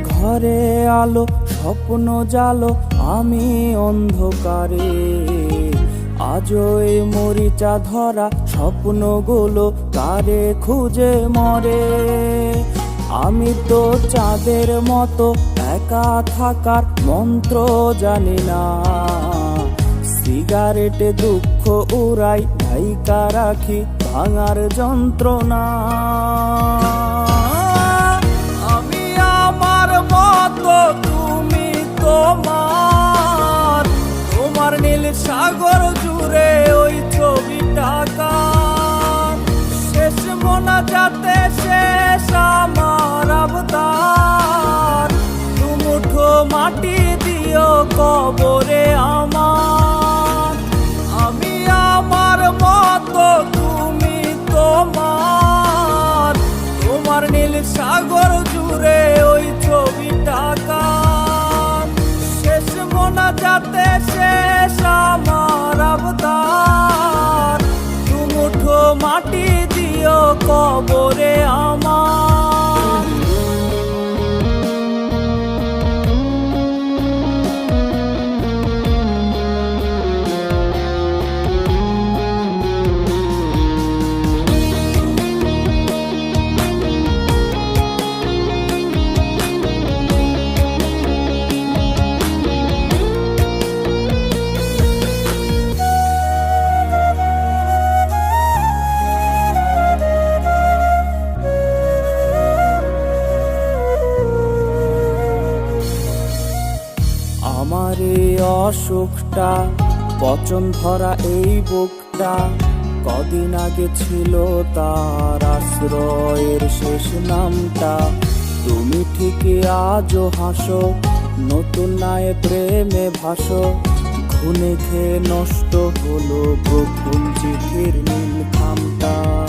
ঘরে আলো, স্বপ্ন জালো, আমি অন্ধকারে। আজও মরিচা ধরা স্বপ্নগুলো তারে খুঁজে মরে? আমি তো চাঁদের মতো একা থাকার মন্ত্র জানি না। সিগারেটে দুঃখ উড়াই ঢাইকা রাখি, ভাঙার যন্ত্রণা। সাগর জুড়ে ওই ছবিটাকা শেষ মোনা যাতে শেষ আমার আবদার। দুমুঠো মাটি দিও কবরে আমার। আমি আমার মতো তুমি তোমার। তোমার নীল সাগর জুড়ে ওই ছবিটাকা শেষ মোনা যাতে আমার এই অসুখটা, পচন ধরা এই বুকটা। কদিন আগে ছিল তার আশ্রয়ের শেষ নামটা। তুমি ঠিকই আজও হাসো, নতুন নায়ে প্রেমে ভাসো। খুনে খেয়ে নষ্ট হলো প্রথম চিঠির নীল খামটা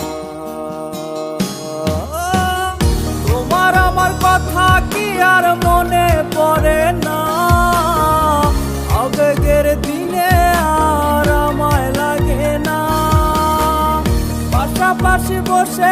বসে